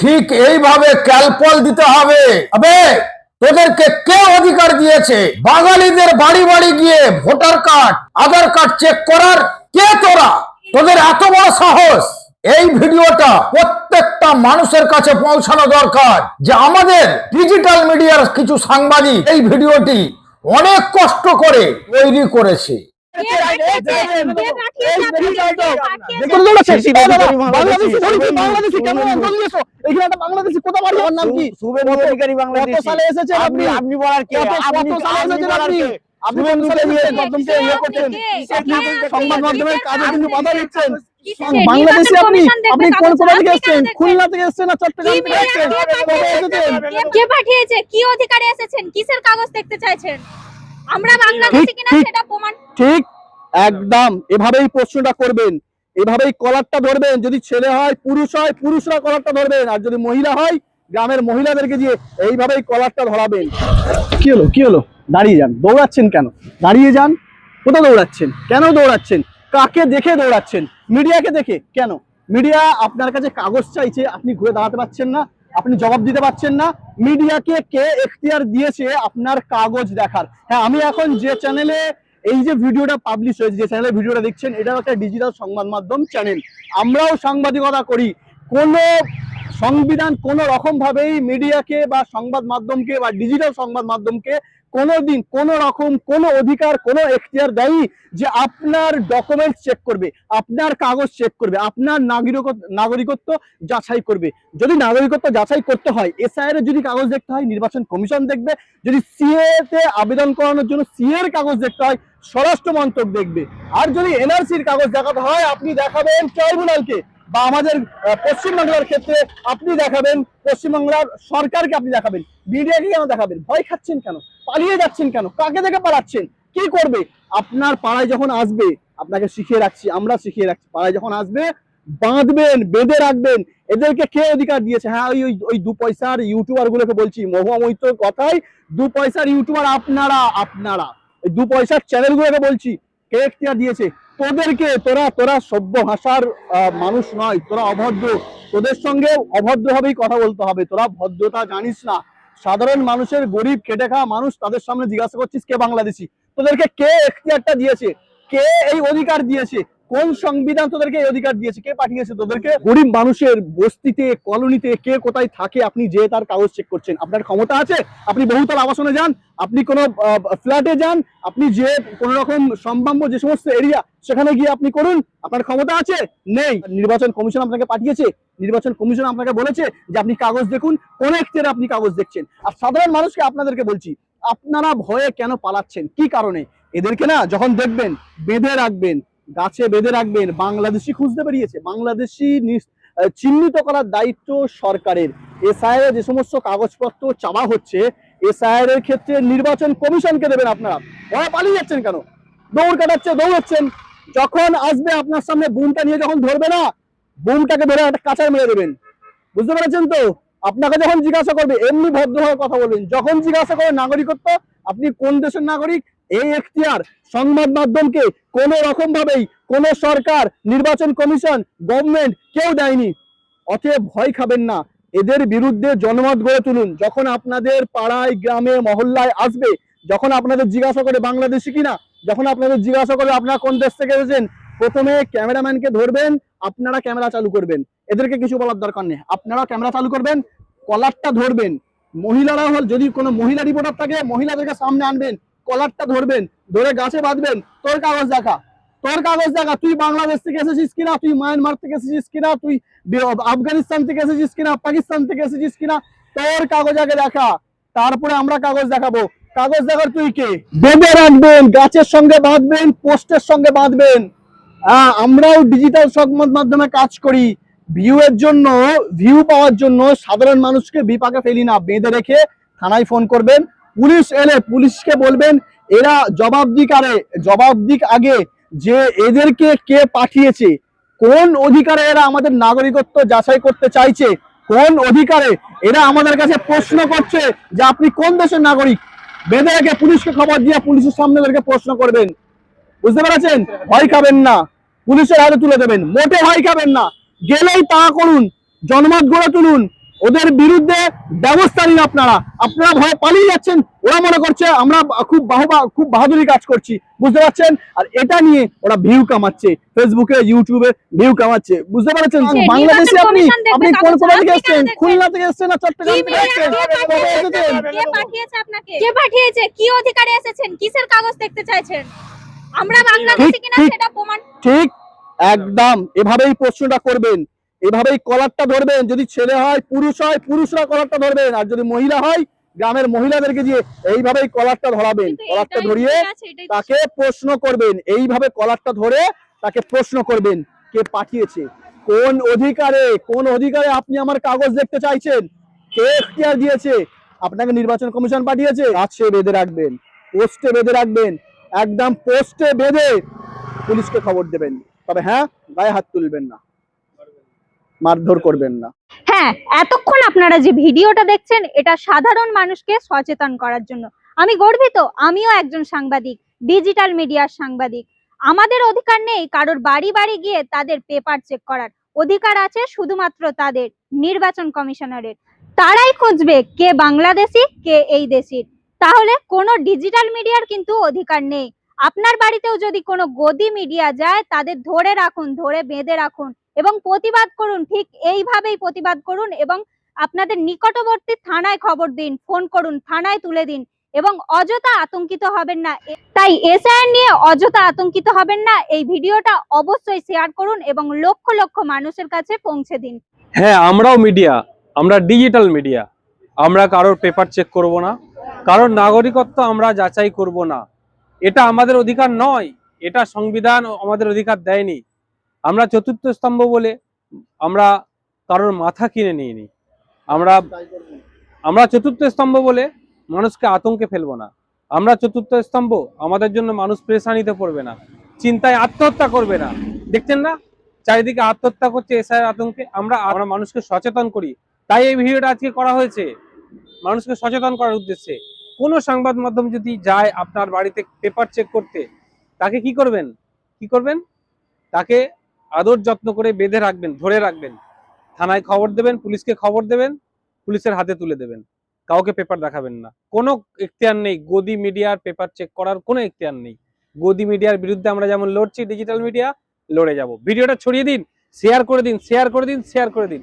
ঠিক এইভাবে ক্যালপল দিতে হবে। তোদেরকে কে অধিকার দিয়েছে? বাঙালিদের বাড়ি বাড়ি গিয়ে voter card Aadhaar card check করার কে তোরা? তোদের এত বড় সাহস। এই ভিডিওটা প্রত্যেকটা মানুষের কাছে পৌঁছানো দরকার যে আমাদের ডিজিটাল মিডিয়ার কিছু সাংবাদিক এই ভিডিওটি অনেক কষ্ট করে তৈরি করেছে। বাংলাদেশ আপনি? আপনি ইয়ে সংবাদ মাধ্যমের কাজে কিন্তু বাধা দিচ্ছেন বাংলাদেশে কোন কোথা থেকে এসেছেন খুলনা থেকে এসেছেন না চট্টগ্রাম থেকে এসেছেন এসেছেন কে পাঠিয়েছে কি অধিকারে এসেছেন কিসের কাগজ দেখতে চাইছেন আমরা বাংলাদেশি কিনা। সেটা প্রমাণ ঠিক একদম। এভাবেই প্রশ্নটা করবেন এভাবেই কলারটা ধরবেন। যদি ছেলে হয় পুরুষ হয় পুরুষরা কলারটা ধরবেন। আর যদি মহিলা হয় গ্রামের মহিলাদেরকে দিয়ে এইভাবেই কলারটা ধরাবেন। কি হলো কি হলো? দাঁড়িয়ে যান। দৌড়াচ্ছেন কেন? দাঁড়িয়ে যান। কোথাও দৌড়াচ্ছেন? কেন দৌড়াচ্ছেন? কাকে দেখে দৌড়াচ্ছেন? মিডিয়াকে দেখে। কেন? মিডিয়া আপনার কাছে কাগজ চাইছে আপনি ঘুরে দাঁড়াতে পারছেন না। আপনি জবাব দিতে পারছেন না। মিডিয়াকে কে এখতিয়ার দিয়েছে আপনার কাগজ দেখার। হ্যাঁ আমি এখন যে চ্যানেলে এই যে ভিডিওটা পাবলিশ হয়েছে, যে চ্যানেলে ভিডিওটা দেখছেন এটা একটা ডিজিটাল সংবাদ মাধ্যম চ্যানেল আমরাও সাংবাদিকতা করি। কোনো সংবিধান কোনো রকম ভাবেই মিডিয়াকে বা সংবাদ মাধ্যমকে বা ডিজিটাল সংবাদ মাধ্যমকে কোনো দিন কোনো রকম কোনো অধিকার, কোনো এখতিয়ার দেয়ই যে আপনার ডকুমেন্ট চেক করবে, আপনার কাগজ চেক করবে, আপনার নাগরিকত্ব নাগরিকত্ব যাচাই করবে। যদি নাগরিকত্ব যাচাই করতে হয় এসআইআর যদি কাগজ দেখতে হয়, নির্বাচন কমিশন দেখবে, যদি সিএ তে আবেদন করানোর জন্য সিএ এর কাগজ দেখতে হয় স্বরাষ্ট্র মন্ত্রক দেখবে। আর যদি এনআরসির কাগজ দেখাতে হয়, আপনি দেখাবেন ট্রাইব্যুনালকে বা আমাদের পশ্চিমবাংলার ক্ষেত্রে আপনি দেখাবেন, পশ্চিমবাংলার সরকারকে আপনি দেখাবেন, মিডিয়াকে কেন দেখাবেন? ভয় খাচ্ছেন কেন? পালিয়ে যাচ্ছেন কেন? কাকে দেখে পালাচ্ছেন? কি করবে? আপনার পাড়ায় যখন আসবে, আপনাকে শিখিয়ে রাখছি, আমরা শিখিয়ে রাখছি, পাড়ায় যখন আসবে, বাঁধবেন, বেঁধে রাখবেন। এদেরকে কে অধিকার দিয়েছে? হ্যাঁ ওই ওই দু পয়সার ইউটিউবার গুলোকে বলছি, মহুয়া কথাই, দু পয়সার ইউটিউবার আপনারা আপনারা। দু পয়সার চ্যানেল গুলোকে বলছি এখতিয়ার দিয়েছে। তোদেরকে, তোরা তোরা সভ্য ভাষার মানুষ নয়, তোরা অভদ্র। তোদের সঙ্গে অভদ্রভাবেই কথা বলতে হবে। তোরা ভদ্রতা জানিস না। সাধারণ মানুষের গরিব খেটে খাওয়া মানুষ তাদের সামনে জিজ্ঞাসা করছিস কে বাংলাদেশি? তোদেরকে কে এখতিয়ারটা দিয়েছে? কে এই অধিকার দিয়েছে? কোন সংবিধান তোদেরকে এই অধিকার দিয়েছে? কে পাঠিয়েছে তোদেরকে? গরিব মানুষের বস্তিতে, কলোনিতে কে কোথায় থাকে, আপনি যে তার কাগজ চেক করছেন। আপনার ক্ষমতা আছে? আপনি বহুতল আবাসনে যান, আপনি কোনো ফ্ল্যাটে যান, আপনি যে কোনো রকম সম্ভাব্য যে সমস্ত এরিয়া সেখানে গিয়ে আপনি করুন। আপনার ক্ষমতা আছে? নেই। নির্বাচন কমিশন আপনাকে পাঠিয়েছে। নির্বাচন কমিশন আপনাকে বলেছে যে আপনি কাগজ দেখুন, কোন একটির আপনি কাগজ দেখছেন। আর সাধারণ মানুষকে আপনাদেরকে বলছি, আপনারা ভয়ে কেন পালাচ্ছেন? কি কারণে? এদেরকে না যখন দেখবেন, বেঁধে রাখবেন। গাছে বেঁধে রাখবেন, বাংলাদেশি খুঁজতে বেরিয়েছে। বাংলাদেশি চিহ্নিত করার দায়িত্ব সরকারের। এসআইআর যে সমস্ত কাগজপত্র চাওয়া হচ্ছে এসআইআর এর ক্ষেত্রে নির্বাচন কমিশনকে দেবেন আপনারা। ওরা পালিয়ে যাচ্ছেন কেন? দৌড় কাটাচ্ছে, দৌড়াচ্ছেন। যখন আসবে আপনার সামনে, বুমটা নিয়ে যখন ধরবে না, বুমটাকে ধরে একটা কাঁচায় মেরে দেবেন। বুঝতে পেরেছেন তো? আপনাকে যখন জিজ্ঞাসা করবে, এমনি ভদ্রভাবে কথা বলবেন। যখন জিজ্ঞাসা করে নাগরিকত্ব, আপনি কোন দেশের নাগরিক? এই এখতিয়ার সংবাদ মাধ্যমকে কোনো রকম ভাবেই কোন সরকার, নির্বাচন কমিশন গভর্নমেন্ট কেউ দেয়নি। অতএব ভয় খাবেন না। এদের বিরুদ্ধে জনমত গড়ে তুলুন। যখন আপনাদের পাড়ায়, গ্রামে, মহল্লায় আসবে, যখন আপনাদের জিজ্ঞাসা করে বাংলাদেশি কিনা, যখন আপনাদের জিজ্ঞাসা করে আপনারা কোন দেশ থেকে এসেছেন প্রথমে ক্যামেরাম্যানকে ধরবেন, আপনারা ক্যামেরা চালু করবেন। এদেরকে কিছু বলার দরকার নেই। আপনারা ক্যামেরা চালু করবেন, কলারটা ধরবেন। মহিলারা হল যদি কোনো মহিলা রিপোর্টার থাকে, মহিলাদেরকে সামনে আনবেন, কলারটা ধরবেন, ধরে গাছে বাঁধবেন, তোর কাগজ দেখা। তোর কাগজ দেখা, তুই বাংলাদেশ থেকে এসেছিস কিনা, তুই মায়ানমার থেকে এসেছিস কিনা, তুই আফগানিস্তান থেকে এসেছিস কিনা, পাকিস্তান থেকে এসেছিস কিনা, তোর কাগজ আগে দেখা। তারপরে আমরা কাগজ দেখাবো। কাগজ দেখার তুই কে? বেঁধে রাখবেন, গাছের সঙ্গে বাঁধবেন, পোস্টের সঙ্গে বাঁধবেন। আমরাও ডিজিটাল সংবাদ মাধ্যমে কাজ করি। ভিউ এর জন্য ভিউ পাওয়ার জন্য সাধারণ মানুষকে বিপাকে ফেলি না। বেঁধে রেখে থানায় ফোন করবেন। পুলিশ এলে পুলিশকে বলবেন, এরা জবাব দিক আরে। জবাব দিক আগে যে এদেরকে কে পাঠিয়েছে। কোন অধিকারে এরা আমাদের নাগরিকত্ব যাচাই করতে চাইছে? কোন অধিকারে এরা আমাদের কাছে প্রশ্ন করছে যে আপনি কোন দেশের নাগরিক? বেঁধে রেখে পুলিশকে খবর দিয়ে পুলিশের সামনে এদেরকে প্রশ্ন করবেন। বুঝতে পেরেছেন? ভয় খাবেন না। পুলিশের হাতে তুলে দেবেন। মোটে ভয় খাবেন না। গেলেই তা করুন। জনমত গড়ে তুলুন। ওদের বিরুদ্ধে ব্যবস্থা নিন আপনারা। আপনারা ভয় পালিয়ে যাচ্ছেন। ওরা মনে করছে আমরা খুব বাহবা খুব বাহাদুরি কাজ করছি। বুঝতে পারছেন? আর এটা নিয়ে ওরা ভিউ কামাচ্ছে। ফেসবুকে ইউটিউবে ভিউ কামাচ্ছে। বুঝতে পারছেন? বাংলাদেশে আপনি আপনি কোন কোথা থেকে এসেছেন? খুলনা থেকে এসেছেন না চট্টগ্রাম থেকে? এসেছেন। কে পাঠিয়েছে আপনাকে? কে পাঠিয়েছে? কি অধিকারে এসেছেন? কিসের কাগজ দেখতে চাইছেন? আমরা বাংলাদেশি কিনা সেটা প্রমাণ। ঠিক একদম। এভাবেই প্রশ্নটা করবেন। এভাবেই কলারটা ধরবেন। যদি ছেলে হয় পুরুষ হয় পুরুষরা কলারটা ধরবেন। আর যদি মহিলা হয় গ্রামের মহিলাদেরকে দিয়ে এইভাবেই কলারটা ধরাবেন। কলারটা ধরিয়ে তাকে প্রশ্ন করবেন। এইভাবে কলারটা ধরে তাকে প্রশ্ন করবেন কে পাঠিয়েছে। কোন অধিকারে কোন অধিকারে আপনি আমার কাগজ দেখতে চাইছেন? কে এখতিয়ার দিয়েছে? আপনাকে নির্বাচন কমিশন পাঠিয়েছে। গাছে বেঁধে রাখবেন। পোস্টে বেঁধে রাখবেন। একদম পোস্টে বেঁধে পুলিশকে খবর দেবেন। তবে হ্যাঁ গায়ে হাত তুলবেন না। মারধর করবেন না। হ্যাঁ এতক্ষণ আপনারা যে ভিডিওটা দেখছেন, এটা সাধারণ মানুষকে সচেতন করার জন্য। আমি গর্বিত, আমিও একজন সাংবাদিক, ডিজিটাল মিডিয়ার সাংবাদিক। আমাদের অধিকার নেই কারোর বাড়ি বাড়ি গিয়ে তাদের পেপার চেক করার। অধিকার আছে শুধুমাত্র তাদের নির্বাচন কমিশনারের। তারাই খুঁজবে কে বাংলাদেশি, কে এই দেশির। তাহলে কোনো ডিজিটাল মিডিয়ার কিন্তু অধিকার নেই। আপনার বাড়িতেও যদি কোনো গদি মিডিয়া যায়, তাদের ধরে রাখুন, ধরে বেঁধে রাখুন এবং প্রতিবাদ করুন, ঠিক এইভাবেই প্রতিবাদ করুন এবং আপনাদের নিকটবর্তী থানায় খবর দিন ফোন করুন, থানায় তুলে দিন এবং অযথা আতঙ্কিত হবেন না। তাই এসআইআর নিয়ে অযথা আতঙ্কিত হবেন না। এই ভিডিওটা অবশ্যই শেয়ার করুন এবং লক্ষ লক্ষ মানুষের কাছে পৌঁছে দিন। হ্যাঁ আমরাও মিডিয়া আমরা ডিজিটাল মিডিয়া আমরা কারোর পেপার চেক করব না। কারোর নাগরিকত্ব আমরা যাচাই করব না। এটা আমাদের অধিকার নয়, এটা সংবিধান আমাদের অধিকার দেয়নি। আমরা চতুর্থ স্তম্ভ বলে আমরা কারোর মাথা কিনে নিইনি। আমরা আমরা চতুর্থ স্তম্ভ বলে মানুষকে আতঙ্কে ফেলব না। আমরা চতুর্থ স্তম্ভ, আমাদের জন্য মানুষ প্রেশানিতে পড়বে না, চিন্তায় আত্মহত্যা করবে না। দেখছেন না? চারিদিকে আত্মহত্যা করছে এসআই আতঙ্কে। আমরা আমরা মানুষকে সচেতন করি। তাই এই ভিডিওটা আজকে করা হয়েছে। মানুষকে সচেতন করার উদ্দেশ্যে কোনো সংবাদ মাধ্যম যদি যায় আপনার বাড়িতে পেপার চেক করতে, তাকে কি করবেন? কি করবেন? তাকে আদর যত্ন করে বেঁধে রাখবেন, ধরে রাখবেন। থানায় খবর দেবেন, পুলিশকে খবর দেবেন, পুলিশের হাতে তুলে দেবেন। কাউকে পেপার দেখাবেন না। কোনো এখতিয়ার নেই। গদি মিডিয়ার পেপার চেক করার কোনো এখতিয়ার নেই। গদি মিডিয়ার বিরুদ্ধে আমরা যেমন লড়ছি ডিজিটাল মিডিয়া লড়ে যাব। ভিডিওটা ছড়িয়ে দিন শেয়ার করে দিন শেয়ার করে দিন শেয়ার করে দিন।